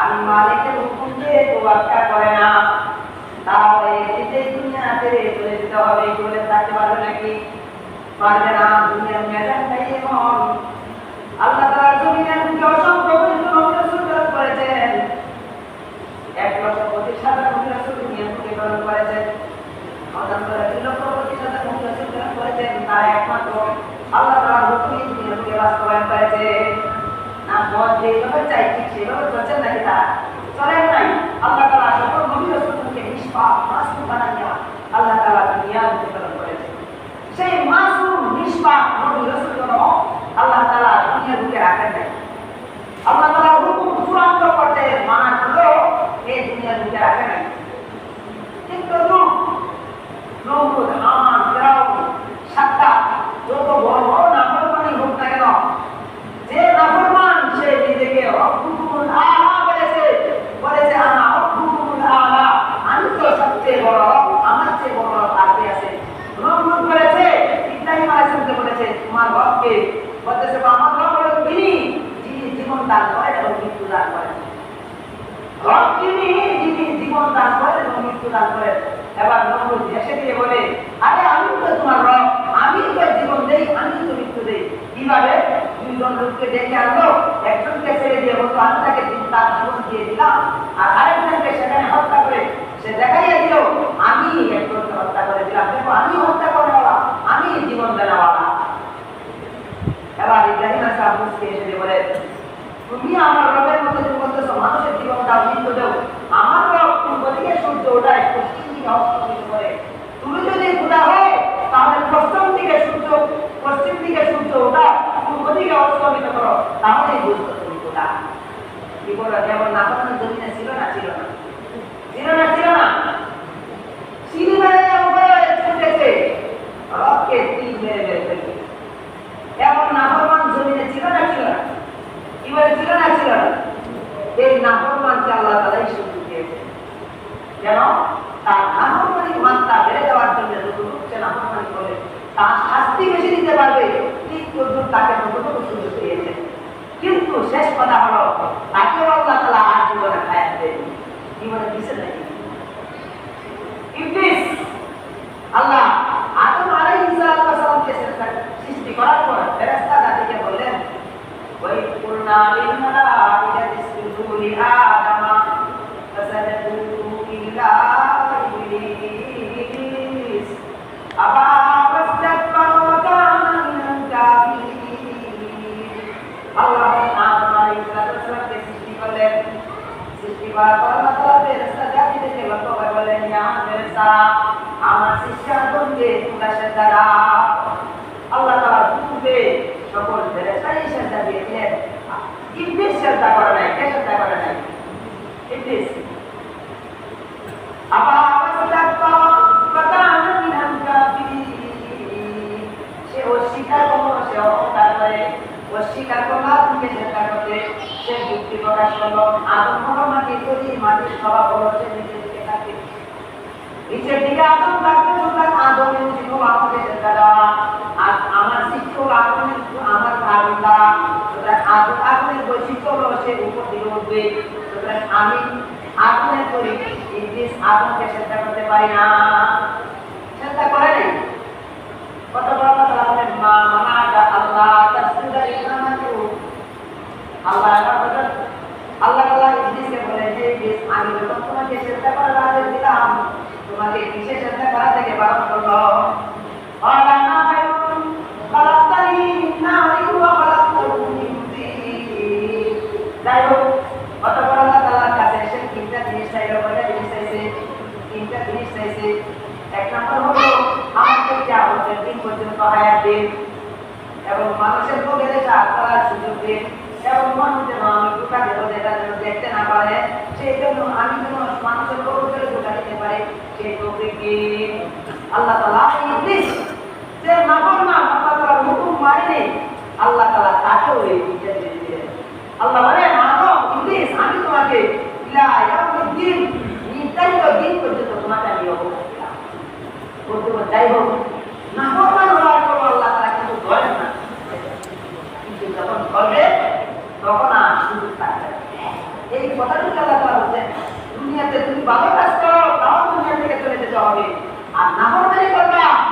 আমি মালিকের হুকুম দিয়ে তোয়াক্কা করে না তাহলে এতে দুনিয়াতে চলে যেতে হবে চলে থাকতে পারবে নাকি পারবে করেছেন। এক লক্ষ পঁচিশ হাজার রাসূল দুনিয়ার বুকে করেছেন। করেছেন। তার একমাত্র আল্লাহ হুকুমই দুনিয়ার বুকে বাস্তবায়ন না মত যেভাবে চাই সেভাবে চলছেন নাকি তারা চলেন নাই আল্লাহ তাআলা সকল নবী রাসূলকে নিষ্পাপ মাসুম বানাইয়া আল্লাহ তাআলা দুনিয়ার বুকে প্রেরণ করেছেন সেই মাসুম নিষ্পাপ নবী রাসূলগণ আল্লাহ তাআলা দুনিয়ার বুকে রাখেন নাই আল্লাহ তাআলা হুকুম চূড়ান্ত করতে মানা করল এই দুনিয়ার বুকে রাখেন নাই কিন্তু লোক নমরুদ হামান ফেরাউন সাদ্দাত যত বড় বড় নাফরমানি হোক না কেন যে নাফরমান সে নিজেকে রব্বুকুল আলা বলেছে বলেছে আনা রব্বুকুল আলা আমি তো সবচেয়ে বড় রব, আমার চেয়ে বড় রব আর কে আছে নমরুদ বলেছে ইব্রাহিম আলাইহিস বলেছে তোমার রবকে বলতেছে আমার রব হলো তিনি যিনি জীবন দান করেন এবং মৃত্যু দান রব তিনি যিনি জীবন দান করেন এবং মৃত্যু দান এবার দিয়ে বলে, আরে, আমি তো তোমার রব আমি তো জীবন দেই আমি তো মৃত্যু দেই কীভাবে দুইজন লোককে ডেকে আনলো একজনকে ছেড়ে দিয়ে বলতো আমি তাকে দিন- তার জীবন দিয়ে দিলাম আর আরেকজনকে সেখানে হত্যা করে সে দেখাইয়া দিল আমি একজনকে হত্যা করে দিলাম দেখো আমি হত্যা করেওয়ালা আমি জীবন দেওয়ালা এবার ইব্রাহিম আসা মুসকে এসে দিয়ে বলে তুমি আমার রবের মতো তুমি বলতেছো মানুষের জীবন দাও মৃত্যু দাও আমার রব পূর্ব দিকে সূর্য ওঠায় পশ্চিম দিকে অস্তমিত করে তুমি যদি খোদা হও তাহলে পশ্চিম দিকে সূর্য পশ্চিম দিকে সূর্য ওঠা পূর্ব অস্তমিত করো, তাহলেই বুঝতো তুমি খোদা কি বলো যেমন নাফরমান জমিনে ছিল না ছিল না। ছিল না ছিল না। নাফরমান জমিনে ছিল না ছিল না। বলে ছিল না ছিল না। এই নাফরমানকে আল্লাহ তালাই সুযোগ দিয়েছে তার নাফরমানি মাত্রা বেড়ে যাওয়ার জন্য যতটুকু সে নাফরমানি করে তার শাস্তি বেশি দিতে পারবে ঠিক তদ্রুপ তাকে ততটুকু সুযোগ দিয়েছে। কিন্তু শেষ কথা হলো, তাকে আল্লাহ তালা আর জীবনে দেয়নি। জীবনে দিছে নাকি? ইবলিস, আল্লাহ আদম আলাইহিস সালামকে সৃষ্টি করার পর ফেরেশতা জাতিকে বললেন, ওই কুলনা লিল মালাইকাতি ইসজুদু লি আদামা ফাসাজাদু ইল্লা ইবলিস। আবা করে আমার শিষ্যগণকে সেজদা দাও আল্লাহ তাআলা পূর্বে সকল ফেরেশতাই সেজদা দিয়েছিলেন ইবলিস সেজদা করে নাই কে সেজদা করে নাই ইবলিস আবা ওয়াস্তাকবারা ওয়া কানা মিনাল কাফিরিন সে অস্বীকার করল সে অহংকার করে অস্বীকার করল আদমকে চেষ্টা করতে সে যুক্তি আমার আদমের আমার আমি আগুনের তৈরি ইংলিশ চেষ্টা করতে পারি না। চেষ্টা করে নাই কত বড় কথা বলেন মা মানাকা আল্লাহ তাসজুদা ইকরামাতু আল্লাহ এবার বলেন আল্লাহ তাআলা ইবলিসকে বলেন হে ইবলিস আমি যখন তোমাকে চেষ্টা করার আদেশ দিলাম তোমাকে কিসে চেষ্টা করা থেকে বারণ করল? জিনিস জিনিস পর্যন্ত এবং মানুষের ভোগে করার সুযোগ দিন এবং মানুষ যেন আমি ঢুকা দেবো যেটা যেন দেখতে না পারে সেই জন্য আমি যেন মানুষের করে ঢুকা দিতে পারি সেই দিন আল্লাহ তাআলা ইবলিস যে নাফরমান আল্লাহ তাআলার মানেনি, আল্লাহ তালা তাকেও এই বিচার দিয়ে আল্লাহ বলে মানো ইবলিস, আমি তোমাকে দিন নির্ধারিত দিন পর্যন্ত তোমাকে আমি অবকাশ যাই হোক না। তখন আর সুযোগ থাকবে এই কথাটুকু আল্লাহ তারা বলছেন দুনিয়াতে তুমি ভালো কাজ করো তাও দুনিয়া থেকে চলে যেতে হবে। আর নাফরমানি করবা।